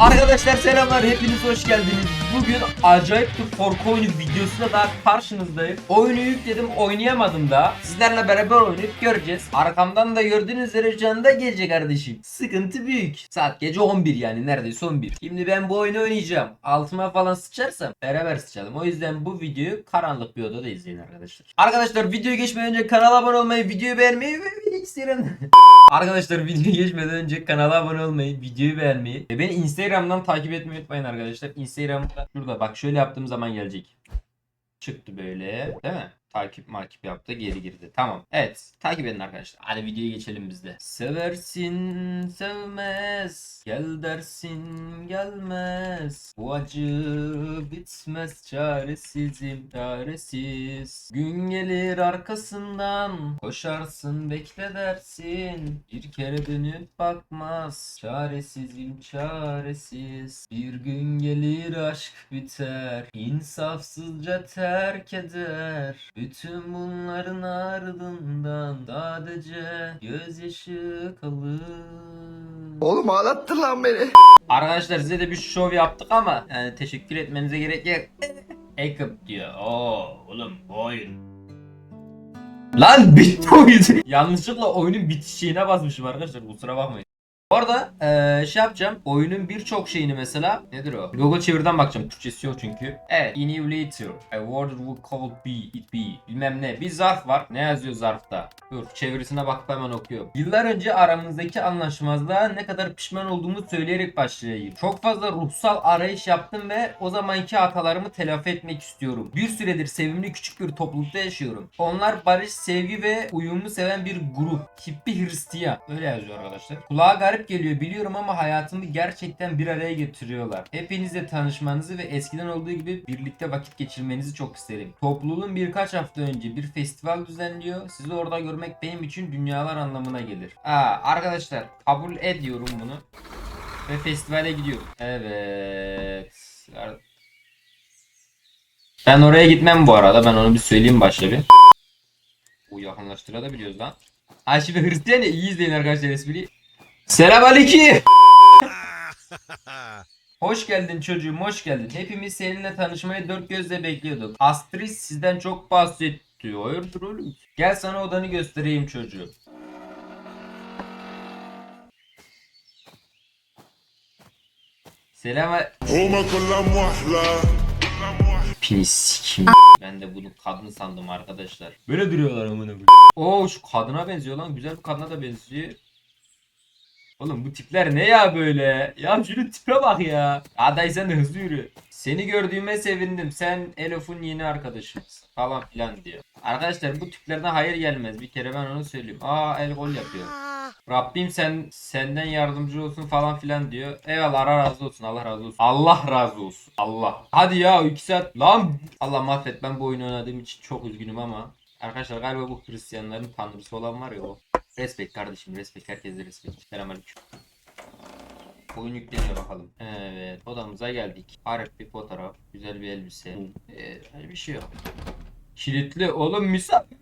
Arkadaşlar selamlar hepiniz hoş geldiniz. Bugün acayip bir korku oyunu videosuyla daha karşınızdayım. Oyunu yükledim oynayamadım da. Sizlerle beraber oynayıp göreceğiz. Arkamdan da gördüğünüz üzere şu anda gece kardeşim. Sıkıntı büyük. Saat gece 11 yani neredeyse 11. Şimdi ben bu oyunu oynayacağım. Altıma falan sıçarsam beraber sıçalım. O yüzden bu videoyu karanlık bir odada izleyin arkadaşlar. Arkadaşlar videoya geçmeden önce kanala abone olmayı, videoyu beğenmeyi ve bilgisayarın Arkadaşlar videoya geçmeden önce kanala abone olmayı, videoyu beğenmeyi ve beni Instagram'dan takip etmeyi unutmayın arkadaşlar. Instagram'da şurada bak şöyle yaptığım zaman gelecek. Çıktı böyle değil mi? Takip makip yaptı geri girdi. Tamam. Evet. Takip edin arkadaşlar. Hadi videoya geçelim biz de. Seversin sevmez. Gel dersin gelmez. Bu acı bitmez çaresizim çaresiz. Gün gelir arkasından. Koşarsın bekle dersin. Bir kere dönüp bakmaz. Çaresizim çaresiz. Bir gün gelir aşk biter. İnsafsızca terk eder. Bütün bunların ardından sadece gözyaşı kalır. Oğlum ağlattın lan beni. Arkadaşlar size de bir şov yaptık ama yani teşekkür etmenize gerek yok. Ekip diyor. Oo oğlum bu oyun. Lan bitti oyun. Yanlışlıkla oyunun bitiş şeyine basmışım arkadaşlar kusura bakmayın. Bu arada eee, şey yapacağım. Oyunun birçok şeyini mesela nedir o? Google çeviriden bakacağım. Türkçesi yok çünkü. Evet. Inhibitor. A word would call be it be. Bilmem ne. Bir zarf var. Ne yazıyor zarfta? Dur çevirisine bakıp hemen okuyorum. Yıllar önce aramızdaki anlaşmazlığa ne kadar pişman olduğumu söyleyerek başlayayım. Çok fazla ruhsal arayış yaptım ve o zamanki hatalarımı telafi etmek istiyorum. Bir süredir sevimli küçük bir toplulukta yaşıyorum. Onlar barış, sevgi ve uyumu seven bir grup. Hippie Hristiyan. Öyle yazıyor arkadaşlar. Kulağa garip geliyor biliyorum ama hayatımı gerçekten bir araya getiriyorlar. Hepinizle tanışmanızı ve eskiden olduğu gibi birlikte vakit geçirmenizi çok isterim. Topluluğun birkaç hafta önce bir festival düzenliyor. Sizi orada görmek benim için dünyalar anlamına gelir. Aa, arkadaşlar kabul ediyorum bunu. Ve festivale gidiyorum. Evet. Ben oraya gitmem bu arada. Ben onu bir söyleyeyim başta bir. Bu yakınlaştırabiliyoruz lan. Ay şimdi Hristiyan ya iyi izleyin arkadaşlar espriyi. Selam Aliki. Hoş geldin çocuğum hoş geldin. Hepimiz seninle tanışmayı dört gözle bekliyorduk. Astrid sizden çok bahsediyor. Hayırdır oğlum? Gel sana odanı göstereyim çocuğum. Selam a- Pis kim? Ben de bunu kadın sandım arkadaşlar. Böyle duruyorlar amına koyayım. Oo şu kadına benziyor lan. Güzel bir kadına da benziyor. Oğlum bu tipler ne ya böyle? Ya şunun tipe bak ya. Aday sen de hızlı yürü. Seni gördüğüme sevindim. Sen Elof'un yeni arkadaşımsın. Falan filan diyor. Arkadaşlar bu tiplerden hayır gelmez. Bir kere ben onu söyleyeyim. Aa el gol yapıyor. Rabbim sen senden yardımcı olsun falan filan diyor. Eyvallah Allah razı olsun. Allah razı olsun. Allah razı olsun. Allah. Hadi ya 2 saat. Lan Allah mahvet ben bu oyunu oynadığım için çok üzgünüm ama. Arkadaşlar galiba bu Hristiyanların tanrısı olan var ya o. Respekt kardeşim respekt. Herkese respekt. Selamünaleyküm. Oyun yükleniyor bakalım. Evet odamıza geldik. Arif bir fotoğraf. Güzel bir elbise. Ee, bir şey yok. Kilitli oğlum misafir.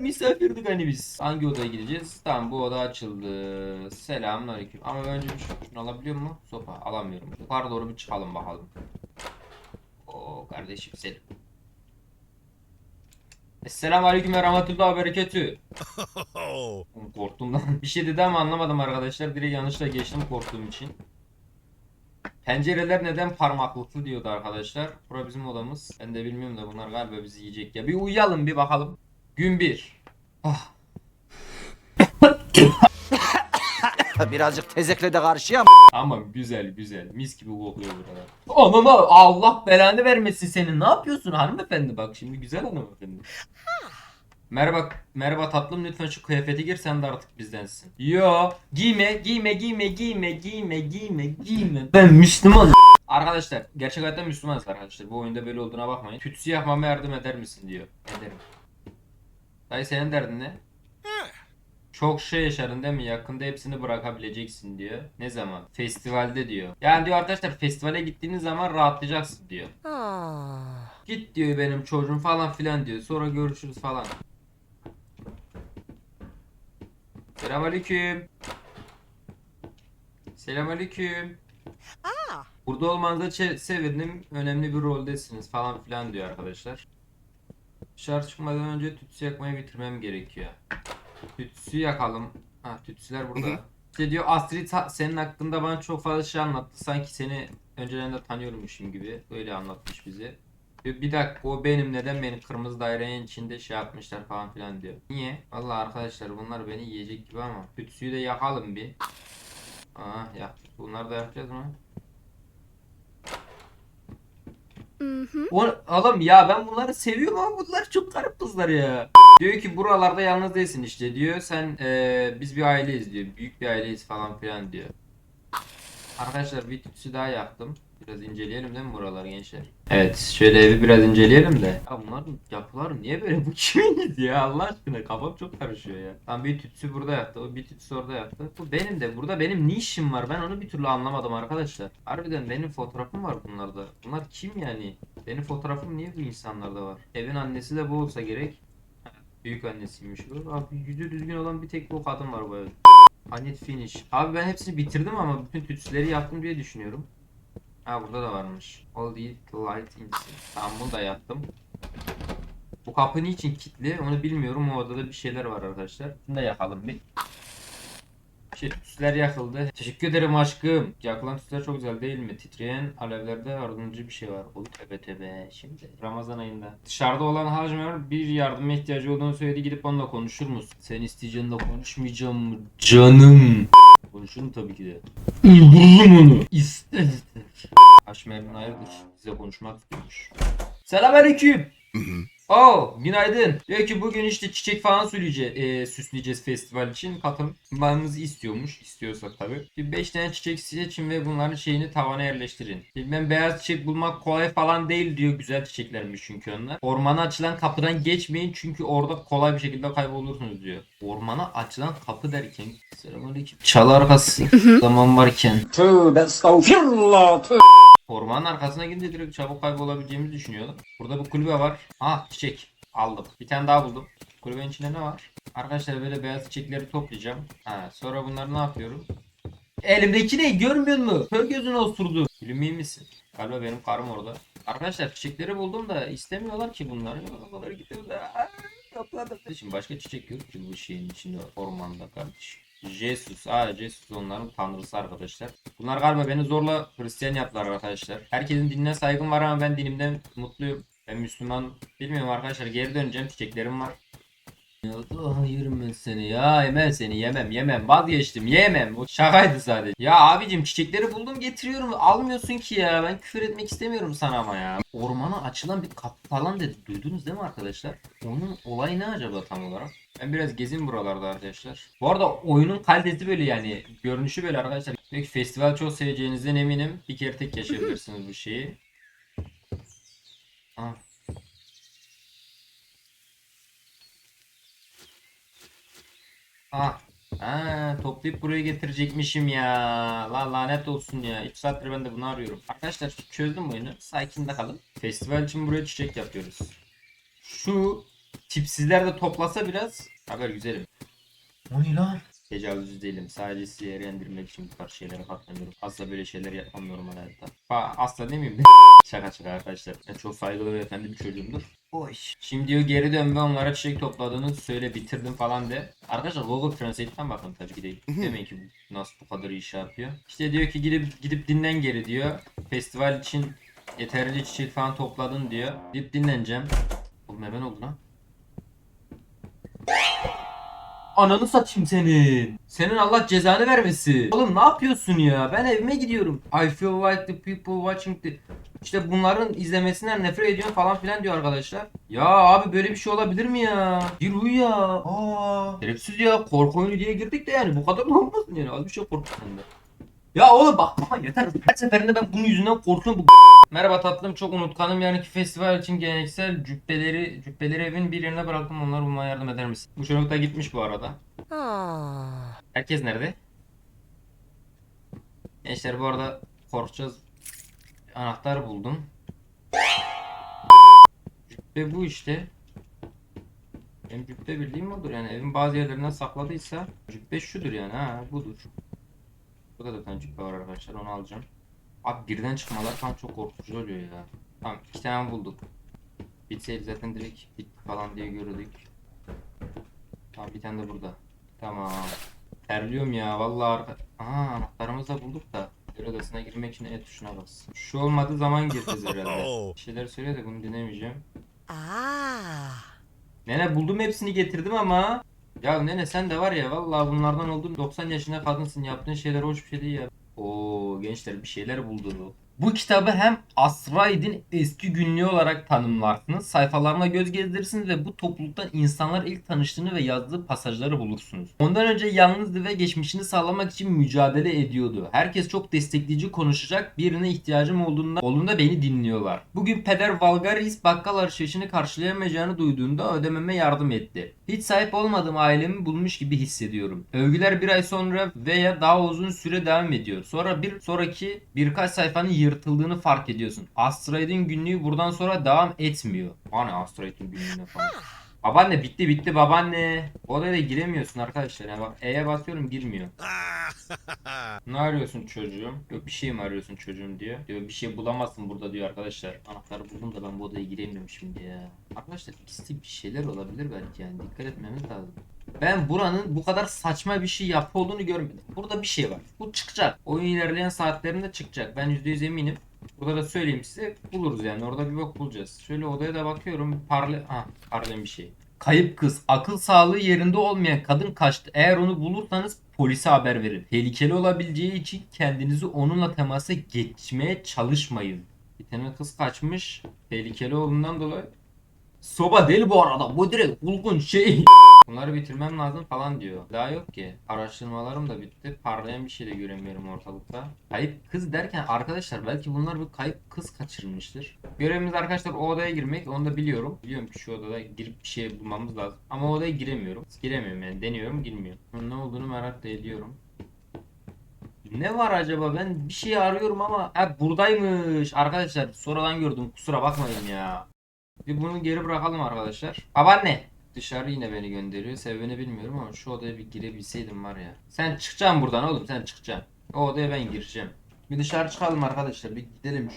Misafirdik hani biz. Hangi odaya gideceğiz? Tamam bu oda açıldı. Selamünaleyküm. Ama önce bir şu- şunu alabiliyor mu? Sopa alamıyorum. Yukarı doğru bir çıkalım bakalım. Oo kardeşim selam. Esselamu Aleyküm ve Rahmetullah Bereketü. Korktum lan. Bir şey dedi ama anlamadım arkadaşlar. Direkt yanlışla geçtim korktuğum için. Pencereler neden parmaklıklı diyordu arkadaşlar. Bura bizim odamız. Ben de bilmiyorum da bunlar galiba bizi yiyecek ya. Bir uyuyalım bir bakalım. Gün 1. Ah. Birazcık tezekle de karşıya Tamam güzel güzel. Mis gibi kokuyor burada. Anama Allah belanı vermesin senin. Ne yapıyorsun hanımefendi bak şimdi güzel hanımefendi. Merhaba merhaba tatlım lütfen şu kıyafeti gir sen de artık bizdensin. Yo giyme giyme giyme giyme giyme giyme giyme. Ben Müslüman. Arkadaşlar gerçek hayatta Müslümanız arkadaşlar. Bu oyunda böyle olduğuna bakmayın. Tütsü yapmama yardım eder misin diyor. Ederim. Dayı senin derdin ne? Çok şey yaşadın değil mi? Yakında hepsini bırakabileceksin diyor. Ne zaman? Festivalde diyor. Yani diyor arkadaşlar festivale gittiğiniz zaman rahatlayacaksın diyor. Git diyor benim çocuğum falan filan diyor. Sonra görüşürüz falan. Selamünaleyküm. Selamünaleyküm. Burada olmanıza sevindim. Önemli bir roldesiniz falan filan diyor arkadaşlar. Dışarı çıkmadan önce tütsü yakmayı bitirmem gerekiyor. Tütsü yakalım. Ha tütsüler burada. İşte diyor Astrid senin hakkında bana çok fazla şey anlattı. Sanki seni önceden de tanıyormuşum gibi. Öyle anlatmış bize. Diyor, bir dakika o benim neden benim kırmızı dairenin içinde şey yapmışlar falan filan diyor. Niye? Vallahi arkadaşlar bunlar beni yiyecek gibi ama tütsüyü de yakalım bir. Aa yaktık. Bunları da yapacağız mı? O, oğlum ya ben bunları seviyorum ama bunlar çok garip kızlar ya. Diyor ki buralarda yalnız değilsin işte diyor. Sen eee, biz bir aileyiz diyor. Büyük bir aileyiz falan filan diyor. Arkadaşlar bir tütsü daha yaktım. Biraz inceleyelim değil mi buraları gençler? Evet şöyle evi biraz inceleyelim de. Ya bunların yapıları niye böyle bu kiminiz ya Allah aşkına kafam çok karışıyor ya. Tam bir tütsü burada yattı o bir tütsü orada yattı. Bu benim de burada benim ne işim var ben onu bir türlü anlamadım arkadaşlar. Harbiden benim fotoğrafım var bunlarda. Bunlar kim yani? Benim fotoğrafım niye bu insanlarda var? Evin annesi de bu olsa gerek. Büyük annesiymiş bu. Abi yüzü düzgün olan bir tek bu kadın var bu evde. Anet finish. Abi ben hepsini bitirdim ama bütün tütsüleri yaptım diye düşünüyorum. Ha burada da varmış. All the light in Tamam bunu da yaptım. Bu kapı niçin kilitli onu bilmiyorum. O odada bir şeyler var arkadaşlar. Bunu da yakalım bir. Şey, tütsüler yakıldı. Teşekkür ederim aşkım. Yakılan tütsüler çok güzel değil mi? Titreyen alevlerde yardımcı bir şey var. Oy tebe tebe şimdi. Ramazan ayında. Dışarıda olan Hacmer bir yardıma ihtiyacı olduğunu söyledi. Gidip onunla konuşur musun? Sen isteyeceğinle konuşmayacağım mı? Canım. Konuşurum tabii ki de. Öldürürüm onu. İster ister. Haşmer'in hayırdır? Size konuşmak istiyormuş. Selamünaleyküm. Oo, günaydın. Diyor ki bugün işte çiçek falan süreceğiz, e, süsleyeceğiz festival için. Katılmanızı istiyormuş. İstiyorsak tabii. Bir 5 tane çiçek seçin ve bunların şeyini tavana yerleştirin. Bilmem beyaz çiçek bulmak kolay falan değil diyor. Güzel çiçeklermiş çünkü onlar. Ormana açılan kapıdan geçmeyin çünkü orada kolay bir şekilde kaybolursunuz diyor. Ormana açılan kapı derken Selamünaleyküm. Çal arkası zaman varken. Tövbe estağfirullah. Tövbe. Ormanın arkasına gidince direkt çabuk kaybolabileceğimizi düşünüyordum. Burada bir kulübe var. Ah çiçek. Aldım. Bir tane daha buldum. Kulübenin içinde ne var? Arkadaşlar böyle beyaz çiçekleri toplayacağım. Ha, sonra bunları ne yapıyorum? Elimdeki ne görmüyor musun? Kör gözünü osurdu. Gülüm iyi misin? Galiba benim karım orada. Arkadaşlar çiçekleri buldum da istemiyorlar ki bunları. O kadar gidiyor da. Aa, Topladım. Şimdi başka çiçek yok ki bu şeyin içinde ormanda kardeşim. Jesus. Aa Jesus onların tanrısı arkadaşlar. Bunlar galiba beni zorla Hristiyan yaptılar arkadaşlar. Herkesin dinine saygım var ama ben dinimden mutluyum. Ben Müslüman. Bilmiyorum arkadaşlar geri döneceğim. Çiçeklerim var. Da yerim ben seni ya yemem seni yemem yemem vazgeçtim yemem o şakaydı sadece. Ya abicim çiçekleri buldum getiriyorum almıyorsun ki ya ben küfür etmek istemiyorum sana ama ya. Ormana açılan bir kapı falan dedi duydunuz değil mi arkadaşlar? Onun olayı ne acaba tam olarak? Ben biraz gezin buralarda arkadaşlar. Bu arada oyunun kalitesi böyle yani görünüşü böyle arkadaşlar. Diyor ki festival çok seveceğinizden eminim. Bir kere tek yaşayabilirsiniz bu şeyi. Ah. Ah. Ha, toplayıp buraya getirecekmişim ya. La lanet olsun ya. 2 saattir ben de bunu arıyorum. Arkadaşlar çözdüm oyunu. Sakin de kalın. Festival için buraya çiçek yapıyoruz. Şu tipsizler de toplasa biraz haber güzelim. O ne lan? Tecavüzcü değilim. Sadece sizi yere indirmek için bu tarz şeylere katlanıyorum. Asla böyle şeyler yapmam normal hayatta. Ha, asla demeyeyim de. şaka şaka arkadaşlar. Ben çok saygılı ve efendi bir çocuğumdur. Oy. Şimdi diyor geri dön ve onlara çiçek topladığını söyle bitirdim falan de. Arkadaşlar Google Translate'ten bakın tabii ki de. Demeyin ki nasıl bu kadar iyi şey yapıyor. İşte diyor ki gidip gidip dinlen geri diyor. Festival için yeterince çiçek falan topladın diyor. Gidip dinleneceğim. Oğlum hemen oldu lan. Ananı satayım senin. Senin Allah cezanı vermesin. Oğlum ne yapıyorsun ya? Ben evime gidiyorum. I feel like the people watching the... İşte bunların izlemesinden nefret ediyorum falan filan diyor arkadaşlar. Ya abi böyle bir şey olabilir mi ya? Bir uyu ya. Aa. Şerefsiz ya. Korku oyunu diye girdik de yani bu kadar da olmasın yani. Az bir şey korktum da. Ya oğlum bak baba yeter. Her seferinde ben bunun yüzünden korkuyorum. Bu Merhaba tatlım çok unutkanım yarınki festival için geleneksel cübbeleri cübbeleri evin bir yerine bıraktım onları bulmaya yardım eder misin? Bu çocuk da gitmiş bu arada. Herkes nerede? Gençler bu arada korkacağız. Anahtar buldum. Cübbe bu işte. Benim cübbe bildiğim odur yani evin bazı yerlerinden sakladıysa cübbe şudur yani ha budur. Burada da tane cübbe var arkadaşlar onu alacağım. Abi birden çıkmalar falan çok korkutucu oluyor ya. Tamam iki tane bulduk. Bitseydi zaten direkt bitti falan diye gördük. Tamam bir tane de burada. Tamam. Terliyorum ya vallahi arka... Aha anahtarımızı da bulduk da. Yer odasına girmek için E tuşuna bas. Şu olmadığı zaman gireceğiz herhalde. Bir şeyler söylüyor da bunu dinlemeyeceğim. Nene buldum hepsini getirdim ama. Ya nene sen de var ya vallahi bunlardan oldun 90 yaşında kadınsın yaptığın şeyler hoş bir şey değil ya. Oo gençler bir şeyler buldu. Bu kitabı hem Asraid'in eski günlüğü olarak tanımlarsınız, sayfalarına göz gezdirirsiniz ve bu topluluktan insanlar ilk tanıştığını ve yazdığı pasajları bulursunuz. Ondan önce yalnızdı ve geçmişini sağlamak için mücadele ediyordu. Herkes çok destekleyici konuşacak, birine ihtiyacım olduğunda, olduğunda beni dinliyorlar. Bugün Peder Valgaris bakkal alışverişini karşılayamayacağını duyduğunda ödememe yardım etti. Hiç sahip olmadığım ailemi bulmuş gibi hissediyorum. Övgüler bir ay sonra veya daha uzun süre devam ediyor. Sonra bir sonraki birkaç sayfanın yırtıldığını fark ediyorsun. Astraid'in günlüğü buradan sonra devam etmiyor. Hani Astraid'in günlüğüne falan. Babaanne bitti bitti babaanne. Odaya giremiyorsun arkadaşlar. Yani bak E'ye basıyorum girmiyor. Ne arıyorsun çocuğum? Yok bir şey mi arıyorsun çocuğum diyor. Diyor bir şey bulamazsın burada diyor arkadaşlar. Anahtarı buldum da ben bu odaya giremiyorum şimdi ya. Arkadaşlar ikisi de bir şeyler olabilir belki yani dikkat etmemiz lazım. Ben buranın bu kadar saçma bir şey yapı olduğunu görmedim. Burada bir şey var. Bu çıkacak. Oyun ilerleyen saatlerinde çıkacak. Ben %100 eminim. Burada da söyleyeyim size buluruz yani orada bir bak bulacağız. Şöyle odaya da bakıyorum parle... Ha parlen bir şey. Kayıp kız. Akıl sağlığı yerinde olmayan kadın kaçtı. Eğer onu bulursanız polise haber verin. Tehlikeli olabileceği için kendinizi onunla temasa geçmeye çalışmayın. Bir tane kız kaçmış. Tehlikeli olduğundan dolayı. Soba değil bu arada. Bu direkt bulgun şey. Bunları bitirmem lazım falan diyor. Daha yok ki. Araştırmalarım da bitti. Parlayan bir şey de göremiyorum ortalıkta. Kayıp kız derken arkadaşlar belki bunlar bir kayıp kız kaçırılmıştır. Görevimiz arkadaşlar o odaya girmek. Onu da biliyorum. Biliyorum ki şu odada girip bir şey bulmamız lazım. Ama o odaya giremiyorum. Giremiyorum yani. Deniyorum girmiyor. Bunun ne olduğunu merak da ediyorum. Ne var acaba? Ben bir şey arıyorum ama ha buradaymış. Arkadaşlar sonradan gördüm. Kusura bakmayın ya. Bir bunu geri bırakalım arkadaşlar. Babaanne. Dışarı yine beni gönderiyor. Sebebini bilmiyorum ama şu odaya bir girebilseydim var ya. Sen çıkacaksın buradan oğlum sen çıkacaksın. O odaya ben gireceğim. Bir dışarı çıkalım arkadaşlar. Bir gidelim.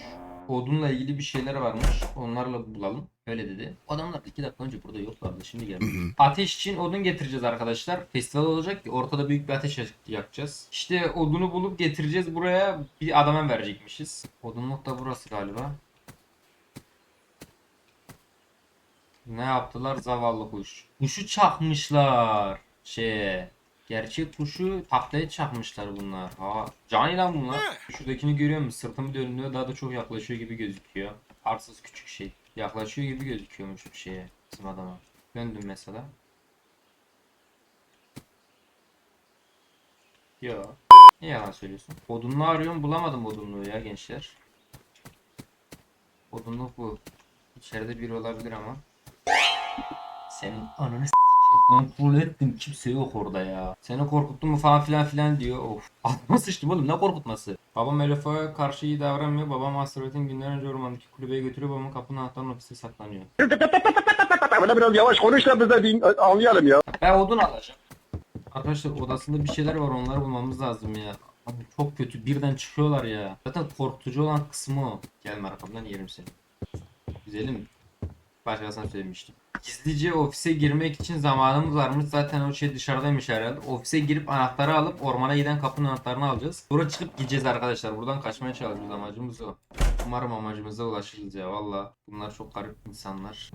Odunla ilgili bir şeyler varmış. Onlarla bulalım. Öyle dedi. Adamlar 2 dakika önce burada yoklardı. Şimdi gelmiş. Ateş için odun getireceğiz arkadaşlar. Festival olacak ki ortada büyük bir ateş yakacağız. İşte odunu bulup getireceğiz buraya. Bir adama verecekmişiz. Odunluk da burası galiba. Ne yaptılar zavallı kuş? Kuşu çakmışlar. Şeye. Gerçek kuşu tahtaya çakmışlar bunlar. Ha, cani lan bunlar. Şuradakini görüyor musun? Sırtımı dönüyor daha da çok yaklaşıyor gibi gözüküyor. Arsız küçük şey. Yaklaşıyor gibi gözüküyormuş bir şeye. Bizim adama. Döndüm mesela. Yo. Niye yalan söylüyorsun? Odunlu arıyorum bulamadım odunluğu ya gençler. Odunluk bu. İçeride biri olabilir ama. Senin ananı kontrol ettim kimse yok orada ya. Seni korkuttum mu falan filan filan diyor. Of. Altıma sıçtım oğlum ne korkutması. Babam Elif'e karşı iyi davranmıyor. Babam Hasret'in günler önce ormandaki kulübeye götürüyor. Babamın kapının anahtarının ofiste saklanıyor. Böyle biraz yavaş konuş da biz de din- anlayalım ya. Ben odun alacağım. Arkadaşlar odasında bir şeyler var onları bulmamız lazım ya. Abi çok kötü birden çıkıyorlar ya. Zaten korkutucu olan kısmı o. Gelme arkamdan yerim seni. Güzelim. Başkasına söylemiştim. Gizlice ofise girmek için zamanımız varmış. Zaten o şey dışarıdaymış herhalde. Ofise girip anahtarı alıp ormana giden kapının anahtarını alacağız. Buraya çıkıp gideceğiz arkadaşlar. Buradan kaçmaya çalışıyoruz. Amacımız o. Umarım amacımıza ulaşırız ya. Valla bunlar çok garip insanlar.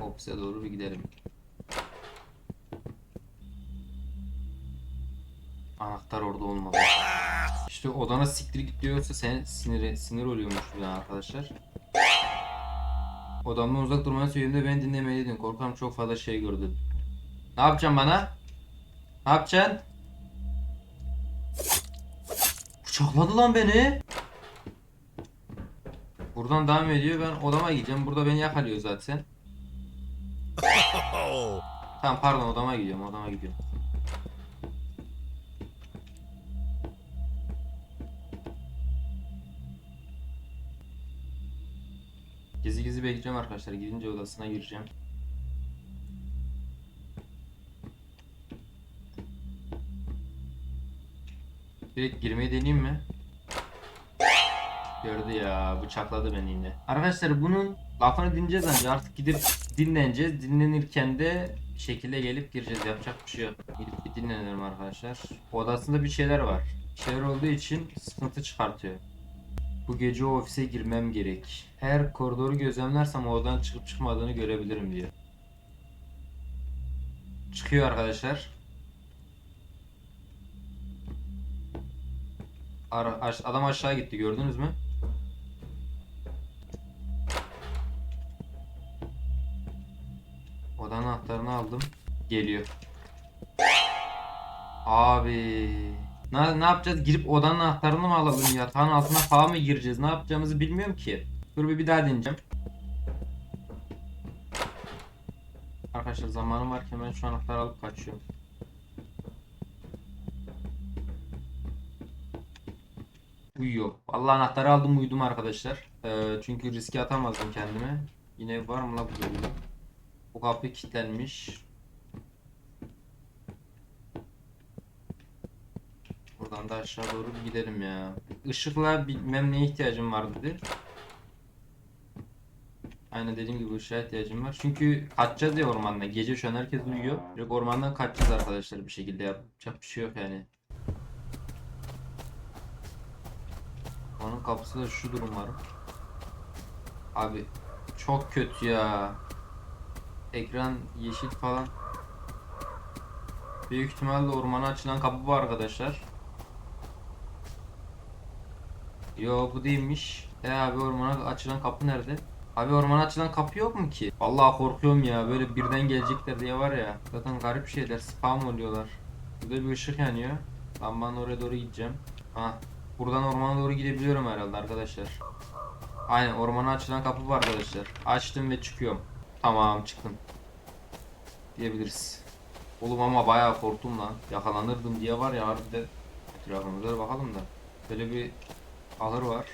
Ofise doğru bir gidelim. Anahtar orada olmalı. İşte odana siktir git diyorsa sen sinir sinir oluyormuş ya arkadaşlar. Odamdan uzak durmanı söylediğimde beni dinlemeliydin. Korkarım çok fazla şey gördün. Ne yapacaksın bana? Ne yapacaksın? Bıçakladı lan beni. Buradan devam ediyor. Ben odama gideceğim. Burada beni yakalıyor zaten. Tamam pardon odama gidiyorum. Odama gidiyorum. Bekleyeceğim arkadaşlar. Gidince odasına gireceğim. Direkt girmeyi deneyeyim mi? Gördü ya bıçakladı beni yine. Arkadaşlar bunun lafını dinleyeceğiz önce artık gidip dinleneceğiz. Dinlenirken de şekilde gelip gireceğiz yapacak bir şey yok. Gidip bir dinlenelim arkadaşlar. Odasında bir şeyler var. Bir şeyler olduğu için sıkıntı çıkartıyor. Bu gece o ofise girmem gerek. Eğer koridoru gözlemlersem odadan çıkıp çıkmadığını görebilirim diyor. Çıkıyor arkadaşlar. Adam aşağı gitti gördünüz mü? Odanın anahtarını aldım. Geliyor. Abi. Ne, ne yapacağız? Girip odanın anahtarını mı alalım? Yatağın altına falan mı gireceğiz? Ne yapacağımızı bilmiyorum ki. Dur bir, daha deneyeceğim. Arkadaşlar zamanım varken ben şu anahtarı alıp kaçıyorum. Uyuyor. Vallahi anahtarı aldım uyudum arkadaşlar. Ee, çünkü riske atamazdım kendimi. Yine var mı la? Bu kapı kilitlenmiş. Buradan aşağı doğru gidelim ya. Işıkla bilmem neye ihtiyacım var dedi. Aynen dediğim gibi ışığa ihtiyacım var. Çünkü kaçacağız ya ormandan. Gece şu an herkes uyuyor. Direkt ormandan kaçacağız arkadaşlar bir şekilde yapacak bir şey yok yani. Onun kapısı da şu durum var. Abi çok kötü ya. Ekran yeşil falan. Büyük ihtimalle ormana açılan kapı bu arkadaşlar. Yo bu değilmiş. E abi ormana açılan kapı nerede? Abi ormana açılan kapı yok mu ki? Vallahi korkuyorum ya böyle birden gelecekler diye var ya. Zaten garip şeyler spam oluyorlar. Burada bir ışık yanıyor. Ben ben oraya doğru gideceğim. Ha buradan ormana doğru gidebiliyorum herhalde arkadaşlar. Aynen ormana açılan kapı var arkadaşlar. Açtım ve çıkıyorum. Tamam çıktım. Diyebiliriz. Oğlum ama bayağı korktum lan. Yakalanırdım diye var ya harbiden. Etrafımıza bakalım da. Böyle bir ahır var.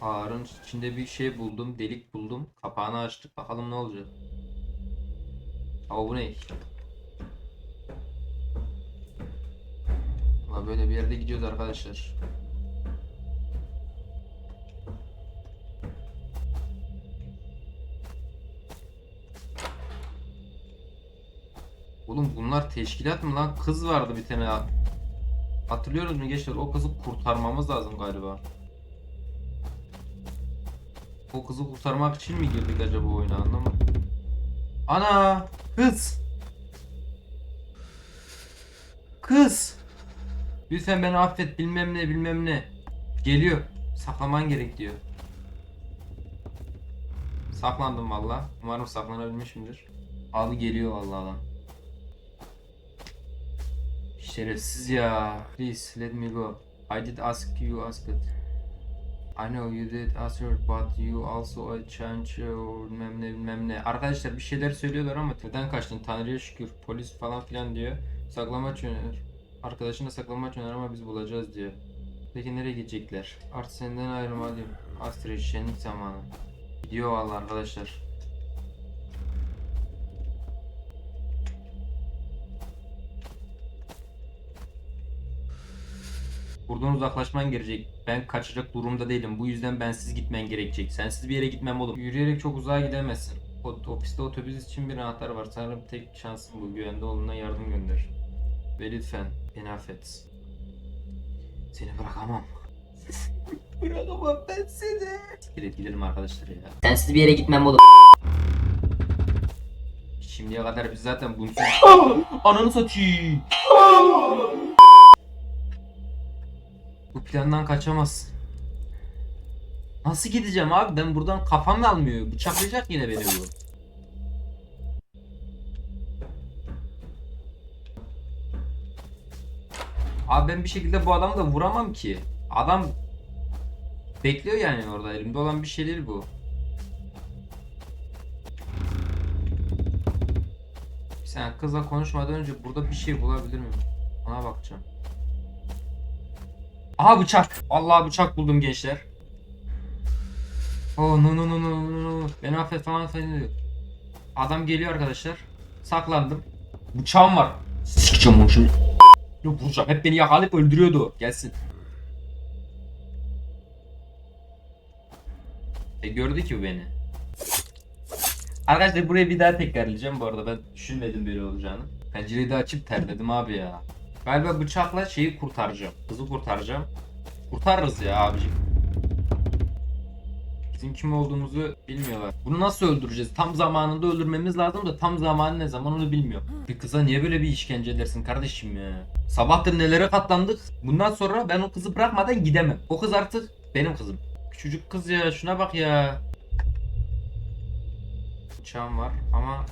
Ahırın içinde bir şey buldum. Delik buldum. Kapağını açtık. Bakalım ne olacak. Ama bu ne? Valla böyle bir yerde gidiyoruz arkadaşlar. Oğlum bunlar teşkilat mı lan? Kız vardı bir tane. Hatırlıyoruz mu gençler? O kızı kurtarmamız lazım galiba. O kızı kurtarmak için mi girdik acaba oyuna anlamadım. Ana! Kız! Kız! Lütfen beni affet bilmem ne bilmem ne. Geliyor. Saklaman gerek diyor. Saklandım valla. Umarım saklanabilmişimdir. Abi geliyor valla adam. Şerefsiz ya. Please let me go. I did ask you ask it. I know you did ask her but you also a change or bilmem ne bilmem ne. Arkadaşlar bir şeyler söylüyorlar ama neden kaçtın? Tanrı'ya şükür. Polis falan filan diyor. Saklamaç öner. Arkadaşına saklamaç öner ama biz bulacağız diyor. Peki nereye gidecekler? Artık senden ayrılmalıyım. Astrid şenlik zamanı. Gidiyor valla arkadaşlar. Buradan uzaklaşman gerekecek. Ben kaçacak durumda değilim. Bu yüzden bensiz gitmen gerekecek. Sensiz bir yere gitmem oğlum. Yürüyerek çok uzağa gidemezsin. O, ofiste otobüs için bir anahtar var. Sanırım tek şansın bu. Güvende olduğuna yardım gönder. Ve lütfen beni affet. Seni bırakamam. bırakamam ben seni. Siktir gidelim arkadaşlar ya. Sensiz bir yere gitmem oğlum. Şimdiye kadar biz zaten bunu Ananı satayım. Bu plandan kaçamazsın. Nasıl gideceğim abi? Ben buradan kafam almıyor. Bıçaklayacak yine beni bu. Abi ben bir şekilde bu adamı da vuramam ki. Adam bekliyor yani orada. Elimde olan bir şey değil bu. Sen kızla konuşmadan önce burada bir şey bulabilir miyim? Ona bakacağım. Aha bıçak. Vallahi bıçak buldum gençler. Oh no no no no no no. Beni affet falan filan diyor. Adam geliyor arkadaşlar. Saklandım. Bıçağım var. Sikeceğim onu şimdi. Yok vuracağım. Hep beni yakalayıp öldürüyordu. Gelsin. E gördü ki bu beni. Arkadaşlar burayı bir daha tekrarlayacağım bu arada ben düşünmedim böyle olacağını. Pencereyi de açıp terledim abi ya. Galiba bıçakla şeyi kurtaracağım. Kızı kurtaracağım. Kurtarırız ya abicim. Bizim kim olduğumuzu bilmiyorlar. Bunu nasıl öldüreceğiz? Tam zamanında öldürmemiz lazım da tam zamanı ne zaman onu bilmiyorum. Bir kıza niye böyle bir işkence edersin kardeşim ya? Sabahtır nelere katlandık. Bundan sonra ben o kızı bırakmadan gidemem. O kız artık benim kızım. Küçücük kız ya şuna bak ya. Bıçağım var ama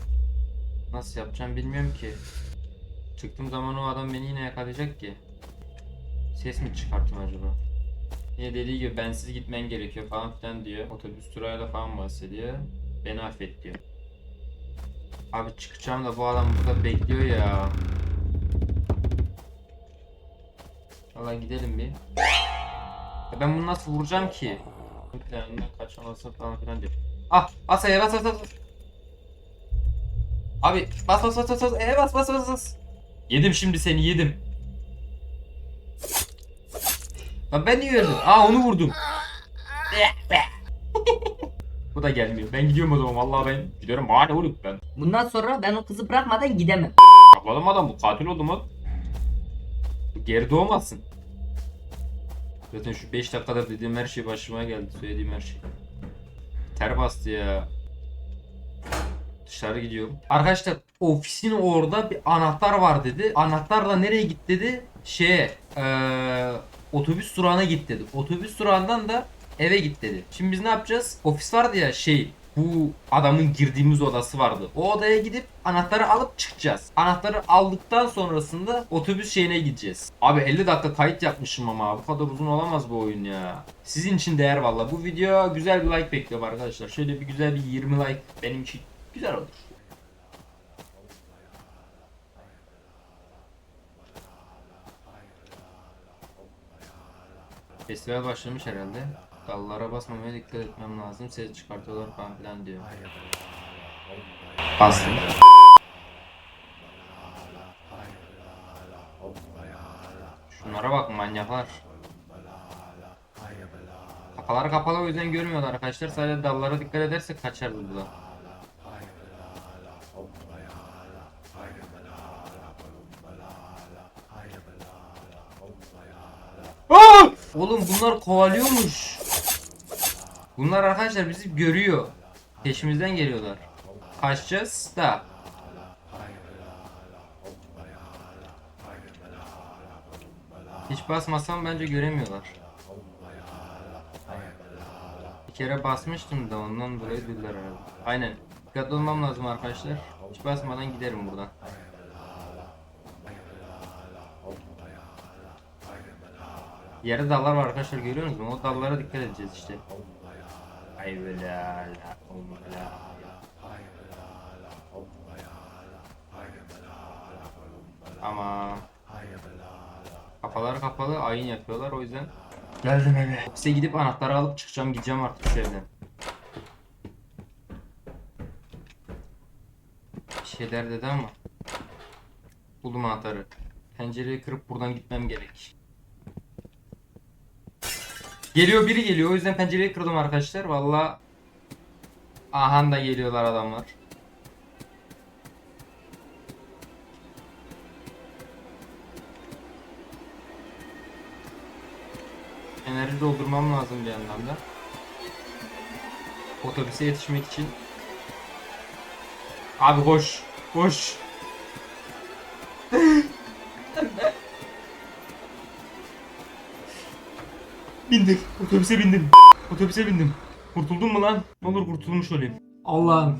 nasıl yapacağım bilmiyorum ki. Çıktığım zaman o adam beni yine yakalayacak ki. Ses mi çıkarttım acaba? Yine dediği gibi bensiz gitmen gerekiyor falan filan diyor. Otobüs durağıyla falan bahsediyor. Beni affet diyor. Abi çıkacağım da bu adam burada bekliyor ya. Valla gidelim bir. Ya ben bunu nasıl vuracağım ki? Planından kaçaması falan filan diyor. Ah bas E'ye bas bas bas. Abi bas bas bas bas E'ye bas bas bas bas. Yedim şimdi seni yedim. Lan ben niye öldüm? Aa onu vurdum. Bu da gelmiyor. Ben gidiyorum o zaman. Vallahi ben gidiyorum. Ne oğlum ben. Bundan sonra ben o kızı bırakmadan gidemem. Kapadım adam bu. Katil oldu mu? Bu Geri doğmazsın. Zaten şu 5 dakikada dediğim her şey başıma geldi. Söylediğim her şey. Ter bastı ya. Dışarı gidiyorum. Arkadaşlar ofisin orada bir anahtar var dedi. Anahtarla nereye git dedi? Şeye eee, otobüs durağına git dedi. Otobüs durağından da eve git dedi. Şimdi biz ne yapacağız? Ofis vardı ya şey bu adamın girdiğimiz odası vardı. O odaya gidip anahtarı alıp çıkacağız. Anahtarı aldıktan sonrasında otobüs şeyine gideceğiz. Abi 50 dakika kayıt yapmışım ama bu kadar uzun olamaz bu oyun ya. Sizin için değer valla. Bu video güzel bir like bekliyorum arkadaşlar. Şöyle bir güzel bir 20 like benim için güzel olur. Festival başlamış herhalde. Dallara basmamaya dikkat etmem lazım. Ses çıkartıyorlar falan filan diyor. Bastım. Şunlara bak manyaklar. Kafaları kapalı o yüzden görmüyorlar arkadaşlar. Sadece dallara dikkat edersek kaçar buradan. Aa! Bunlar kovalıyormuş. Bunlar arkadaşlar bizi görüyor. Peşimizden geliyorlar. Kaçacağız da. Hiç basmasam bence göremiyorlar. Bir kere basmıştım da ondan dolayı duydular herhalde. Aynen. Dikkatli olmam lazım arkadaşlar. Hiç basmadan giderim buradan. Yerde dallar var arkadaşlar görüyor musunuz? O dallara dikkat edeceğiz işte. Ay böyle la. Ama kafaları kapalı ayin yapıyorlar o yüzden Geldim eve. Ofise gidip anahtarı alıp çıkacağım gideceğim artık şu evden. Bir şeyler dedi ama Buldum anahtarı. Pencereyi kırıp buradan gitmem gerek. Geliyor biri geliyor o yüzden pencereyi kırdım arkadaşlar. Valla Ahan da geliyorlar adamlar. Enerji doldurmam lazım bir yandan da. Otobüse yetişmek için. Abi koş. Koş. Bindim. Otobüse bindim. Otobüse bindim. Kurtuldum mu lan? Ne olur kurtulmuş olayım. Allah'ım.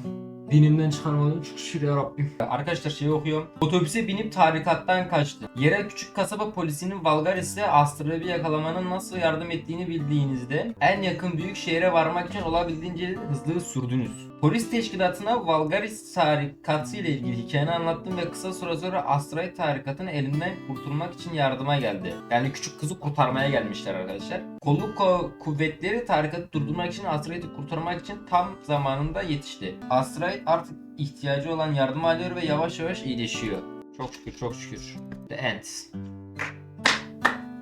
Dinimden çıkarmadım çok şükür ya Rabbim. Arkadaşlar şey okuyorum. Otobüse binip tarikattan kaçtı. Yere küçük kasaba polisinin Valgaris'e Astral'i yakalamanın nasıl yardım ettiğini bildiğinizde en yakın büyük şehre varmak için olabildiğince hızlı sürdünüz. Polis teşkilatına Valgaris tarikatı ile ilgili hikayeni anlattım ve kısa süre sonra Astray tarikatının elinden kurtulmak için yardıma geldi. Yani küçük kızı kurtarmaya gelmişler arkadaşlar. Kolluk ko- kuvvetleri tarikatı durdurmak için Astray'ı kurtarmak için tam zamanında yetişti. Astray artık ihtiyacı olan yardım alıyor ve yavaş yavaş iyileşiyor. Çok şükür çok şükür. The End.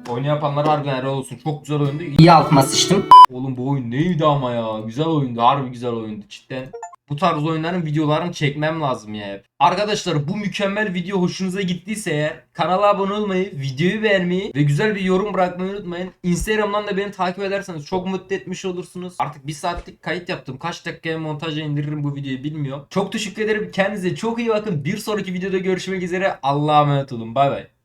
Oyunu yapanlara harbiden helal olsun. Çok güzel oyundu. İyi altıma sıçtım. Oğlum bu oyun neydi ama ya. Güzel oyundu. Harbi güzel oyundu cidden. Bu tarz oyunların videolarını çekmem lazım ya hep. Arkadaşlar bu mükemmel video hoşunuza gittiyse eğer kanala abone olmayı, videoyu beğenmeyi ve güzel bir yorum bırakmayı unutmayın. Instagram'dan da beni takip ederseniz çok mutlu etmiş olursunuz. Artık bir saatlik kayıt yaptım. Kaç dakikaya montaja indiririm bu videoyu bilmiyorum. Çok teşekkür ederim. Kendinize çok iyi bakın. Bir sonraki videoda görüşmek üzere. Allah'a emanet olun. Bay bay.